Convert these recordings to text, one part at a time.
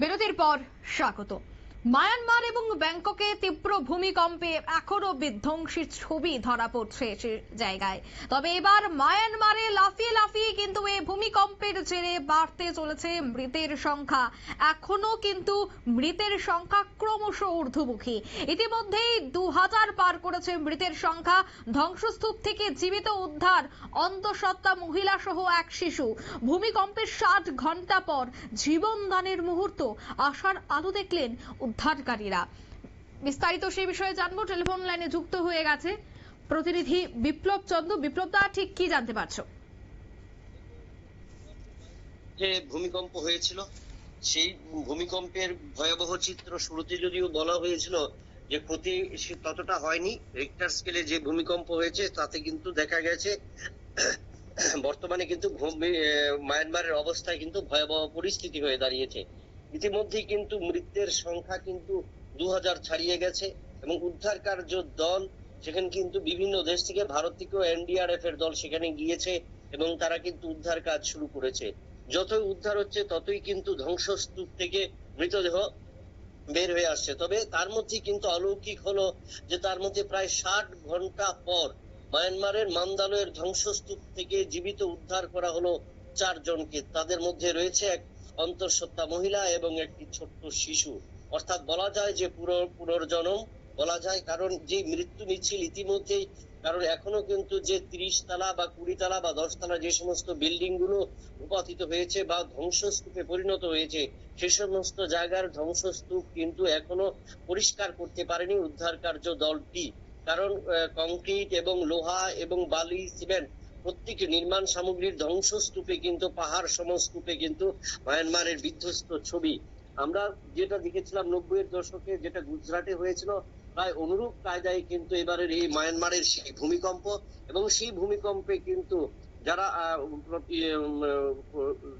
বিরতির পর স্বাগত। মায়ানমার এবং ব্যাংককে তীব্র ভূমিকম্পে এখনও বিধ্বংসী ছবি ধরা পড়ছে সে জায়গায়। তবে এবার মায়ানমারে লাফিয়ে লাফিয়ে কিন্তু এই ভূমিকম্পের জেরে বাড়তে চলেছে মৃতের সংখ্যা। এখনও কিন্তু মৃতের সংখ্যা ক্রমশ ঊর্ধ্বমুখী। ইতিমধ্যেই দু হাজার পার করেছে মৃতের সংখ্যা। ধ্বংসস্তূপ থেকে জীবিত উদ্ধার অন্তঃসত্ত্বা মহিলা সহ এক শিশু। ভূমিকম্পের ষাট ঘণ্টা পর জীবনদানের মুহূর্ত আশার আলো দেখলেন উদ্ধারকারীরা। বিস্তারিত সেই বিষয়ে জানব। টেলিফোন লাইনে যুক্ত হয়ে গেছে প্রতিনিধি বিপ্লব চন্দ্র। বিপ্লব দা, ঠিক কি জানতে পারছ? যে ভূমিকম্প হয়েছিল, সেই ভূমিকম্পের ভয়াবহ চিত্র শুরুতে যদিও বলা হয়েছিল যে ক্ষতি ততটা হয়নি রিক্টার স্কেলে যে ভূমিকম্প হয়েছে, তাতে কিন্তু দেখা গেছে, বর্তমানে কিন্তু মায়ানমারের অবস্থায় কিন্তু ভয়াবহ পরিস্থিতি হয়ে দাঁড়িয়েছে। ইতিমধ্যেই কিন্তু মৃতের সংখ্যা কিন্তু দু হাজার ছাড়িয়ে গেছে এবং উদ্ধার কার্য দল সেখানে কিন্তু বিভিন্ন দেশ থেকে, ভারত থেকেও এনডিআরএফ এর দল সেখানে গিয়েছে এবং তারা কিন্তু উদ্ধার কাজ শুরু করেছে। যতই উদ্ধার হচ্ছে, ততই কিন্তু ধ্বংসস্তূপ থেকে মৃতদেহ বের হয়ে আসছে। তবে তার মধ্যে কিন্তু অলৌকিক হলো যে তার মধ্যে প্রায় ষাট ঘণ্টা পর মায়ানমারের মান্দালয়ের ধ্বংসস্তূপ থেকে জীবিত উদ্ধার করা হলো চারজনকে। তাদের মধ্যে রয়েছে এক অন্তঃসত্ত্বা মহিলা এবং একটি ছোট্ট শিশু। অর্থাৎ বলা যায় যে পুরো পুনর্জন্ম, বলা যায় কারণ যে মৃত্যু মিছিল ইতিমধ্যেই, কারণ এখনও কিন্তু যে ত্রিশ তালা বা কুড়ি তালা বা দশ তালা যে সমস্ত বিল্ডিংগুলো উপাতিত হয়েছে বা ধ্বংসস্তূপে পরিণত হয়েছে, সে সমস্ত জায়গার ধ্বংসস্তূপ কিন্তু এখনও পরিষ্কার করতে পারেনি উদ্ধার কার্য দলটি। কারণ কংক্রিট এবং লোহা এবং বালি, সিমেন্ট প্রত্যেক নির্মাণ সামগ্রীর ধ্বংসস্তূপে কিন্তু পাহাড় সমস্তূপে কিন্তু মায়ানমারের বিধ্বস্ত ছবি। আমরা যেটা দেখেছিলাম নব্বই এর দশকে যেটা গুজরাটে হয়েছিল প্রায় অনুরূপ কায়দায় কিন্তু এবারের এই মায়ানমারের সেই ভূমিকম্প এবং সেই ভূমিকম্পে কিন্তু যারা ইয়ে, উম,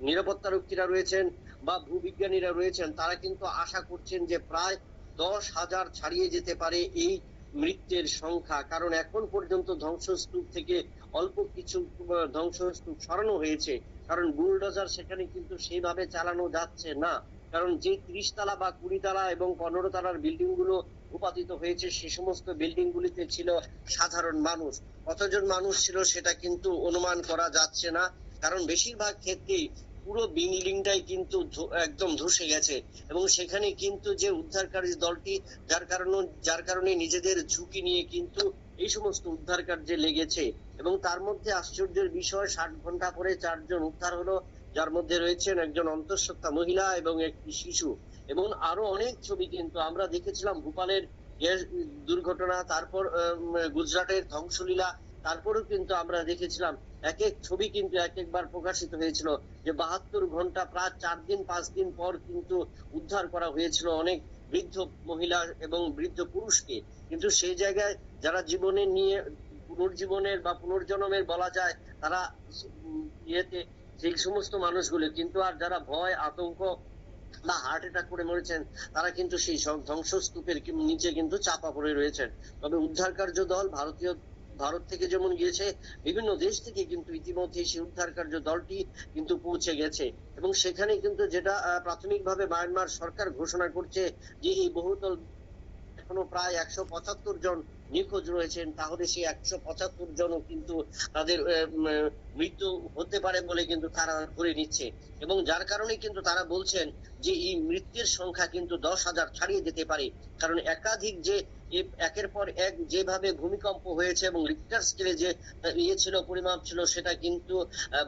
নিরাপত্তা রক্ষীরা রয়েছেন বা ভূবিজ্ঞানীরা রয়েছেন তারা কিন্তু আশা করছেন যে প্রায় দশ হাজার ছাড়িয়ে যেতে পারে এই মৃত্যুর সংখ্যা, কারণ এখন পর্যন্ত ধ্বংসস্তূপ থেকে অল্প কিছু ধ্বংসস্তূপ সরানো হয়েছে। কারণ বুলডোজার সেখানে কিন্তু সেইভাবে চালানো যাচ্ছে না। কারণ যে ত্রিশ তালা বা কুড়ি তালা এবং পনেরো তালার বিল্ডিংগুলো উপাদিত হয়েছে, সে সমস্ত বিল্ডিং গুলিতে ছিল সাধারণ মানুষ। কতজন মানুষ ছিল সেটা কিন্তু অনুমান করা যাচ্ছে না। কারণ বেশিরভাগ ক্ষেত্রেই পুরো বিল্ডিংটাই কিন্তু একদম ধসে গেছে। এবং সেখানে কিন্তু যে উদ্ধারকারী দলটি, যার কারণে যার কারণে নিজেদের ঝুঁকি নিয়ে কিন্তু এই সমস্ত উদ্ধার কার্যে লেগেছে। এবং তার মধ্যে আশ্চর্যের বিষয়, ষাট ঘণ্টা পরে চারজন উদ্ধার হলো, যার মধ্যে রয়েছেন একজন অন্তঃসত্ত্বা মহিলা এবং একটি শিশু। এবং আরও অনেক ছবি কিন্তু আমরা দেখেছিলাম, ভোপালের গ্যাস দুর্ঘটনা, তারপর গুজরাটের ধ্বংসলীলা তারপরেও কিন্তু আমরা দেখেছিলাম এক এক ছবি কিন্তু এক একবার প্রকাশিত হয়েছিল যে বাহাত্তর ঘণ্টা প্রায় চার দিন, পাঁচ দিন পর কিন্তু উদ্ধার করা হয়েছিল অনেক বৃদ্ধ মহিলা এবং বৃদ্ধ পুরুষকে। কিন্তু সেই জায়গায় যারা জীবনে নিয়ে, পুনর্জীবনের বা পুনর্জন্মের বলা যায়, তারা ইয়েতে সেই সমস্ত মানুষগুলো কিন্তু আর যারা ভয়, আতঙ্ক বা হার্ট অ্যাটাক করে মরেছেন, তারা কিন্তু সেই ধ্বংসস্তূপের নিচে কিন্তু চাপা পড়ে রয়েছেন। তবে উদ্ধার কার্য দল, ভারতীয় ভারত থেকে যেমন গিয়েছে, বিভিন্ন দেশ থেকে কিন্তু ইতিমধ্যে সেই উদ্ধার কার্য দলটি কিন্তু পৌঁছে গেছে। এবং সেখানে কিন্তু যেটা প্রাথমিকভাবে মায়ানমার সরকার ঘোষণা করছে যে এই বহুতল এখনও প্রায় একশো পঁচাত্তর জন নিখোঁজ রয়েছেন, তাহলে সেই একশো পঁচাত্তর জনও কিন্তু তাদের মৃত্যু হতে পারে বলে কিন্তু তারা ধরে নিচ্ছে। এবং যার কারণে কিন্তু তারা বলছেন যে এই মৃত্যুর সংখ্যা কিন্তু দশ হাজার ছাড়িয়ে যেতে পারে। কারণ একাধিক যে একের পর এক যেভাবে ভূমিকম্প হয়েছে এবং রিক্টার স্কেলে যে ইয়ে ছিল, পরিমাপ ছিল, সেটা কিন্তু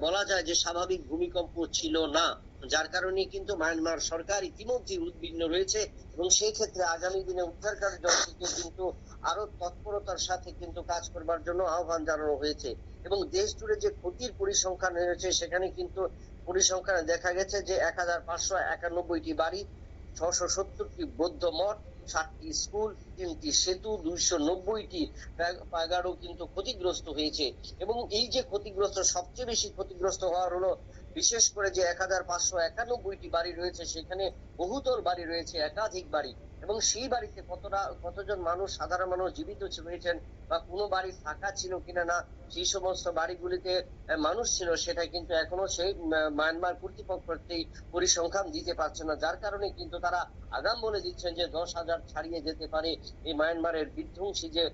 বলা যায় যে স্বাভাবিক ভূমিকম্প ছিল না। যার কারণে কিন্তু মায়ানমার সরকার ইতিমধ্যে উদ্বিগ্ন রয়েছে এবং সেই ক্ষেত্রে আগামী দিনে উদ্ধার দলটিকে কিন্তু আরও তৎপরতার সাথে কিন্তু কাজ করবার জন্য আহ্বান জানানো হয়েছে। এবং দেশ জুড়ে যে ক্ষতির পরিসংখ্যান রয়েছে, সেখানে কিন্তু পরিসংখ্যানে দেখা গেছে যে এক হাজার পাঁচশো একানব্বইটি বাড়ি, ছশো সত্তরটি বৌদ্ধ মঠ ষাটটি স্কুল, তিনটি সেতু, দুইশো নব্বইটি পাগারও কিন্তু ক্ষতিগ্রস্ত হয়েছে। এবং এই যে ক্ষতিগ্রস্ত, সবচেয়ে বেশি ক্ষতিগ্রস্ত হওয়ার হলো, বিশেষ করে যে এক হাজার পাঁচশো একানব্বইটি বাড়ি রয়েছে, সেখানে বহুতর বাড়ি রয়েছে, একাধিক বাড়ি। এবং সেই বাড়িতে কতটা, কতজন মানুষ, সাধারণ মানুষ জীবিত রয়েছেন বা কোনো বাড়ি ফাঁকা ছিল কিনা না, সেই সমস্ত বাড়িগুলিতে মানুষ ছিল সেটা কিন্তু এখনও সেই মায়ানমার কর্তৃপক্ষ সেই পরিসংখ্যান দিতে পারছে না। যার কারণে কিন্তু তারা আগাম বলে দিচ্ছেন যে দশ হাজার ছাড়িয়ে যেতে পারে এই মায়ানমারের বিধ্বংসী যে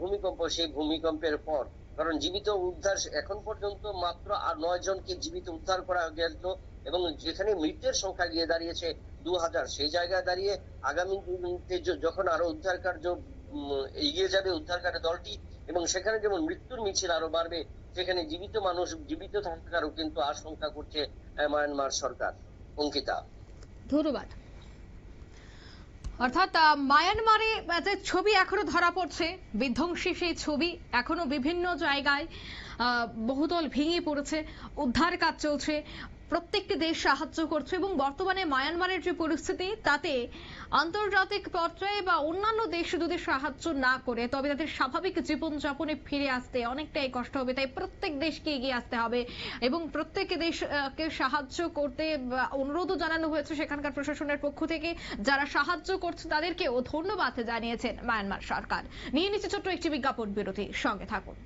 ভূমিকম্প, সেই ভূমিকম্পের পর। কারণ জীবিত উদ্ধার এখন পর্যন্ত মাত্র আর নয় জনকে জীবিত উদ্ধার করা গেল এবং যেখানে মৃতের সংখ্যা গিয়ে দাঁড়িয়েছে দু হাজার, সেই জায়গায় দাঁড়িয়ে আগামী যখন আরও উদ্ধার কার্য এগিয়ে যাবে উদ্ধারকারী দলটি এবং সেখানে যেমন মৃত্যুর মিছিল আরও বাড়বে, সেখানে জীবিত মানুষ, জীবিত থাকারও কিন্তু আশঙ্কা করছে মায়ানমার সরকার। অঙ্কিতা। ধন্যবাদ। অর্থাৎ মায়ানমারে যে ছবি এখনও ধরা পড়ছে, বিধ্বংসী সেই ছবি এখনও বিভিন্ন জায়গায় বহুতল ভেঙে পড়েছে, উদ্ধার কাজ চলছে। প্রত্যেকটি দেশ সাহায্য করছে এবং বর্তমানে মায়ানমারের যে পরিস্থিতি, তাতে আন্তর্জাতিক পর্যায়ে বা অন্যান্য দেশ যদি সাহায্য না করে, তবে তাদের স্বাভাবিক জীবনযাপনে ফিরে আসতে অনেকটাই কষ্ট হবে। তাই প্রত্যেক দেশকে এগিয়ে আসতে হবে এবং প্রত্যেক দেশকে সাহায্য করতে অনুরোধও জানানো হয়েছে সেখানকার প্রশাসনের পক্ষ থেকে। যারা সাহায্য করছে, তাদেরকেও ধন্যবাদ জানিয়েছেন মায়ানমার সরকার। নিয়ে নিচ্ছে ছোট্ট একটি বিজ্ঞাপন বিরতি। সঙ্গে থাকুন।